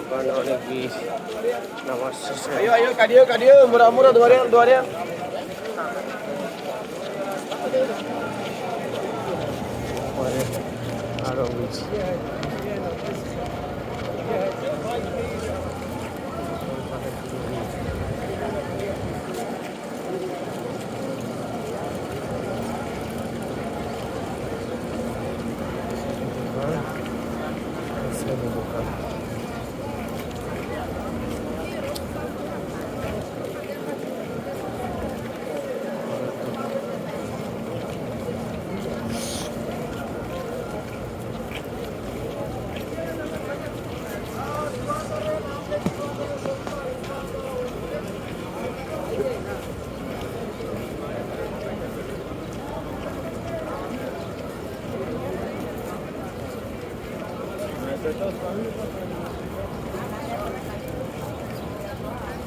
দোকানে অনেক ভিড় নামাজ শেষে Ayo, ayo, kadio, kadio, murah-murah dua rial, dua rial. পরে আরো ভিড় দোকান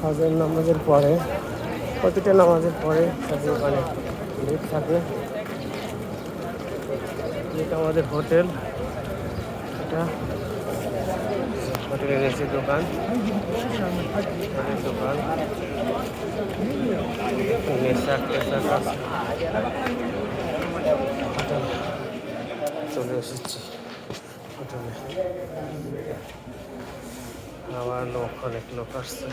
হাজার নামাজের পরে, প্রতিটা নামাজের পরে তাদের ওখানে ভিড় থাকে। এটা আমাদের হোটেল। এটা হোটেলের নিচে দোকান। দোকান। চলে এসেছি। হোটেলে আবার লোক অনেক লোক আসছে।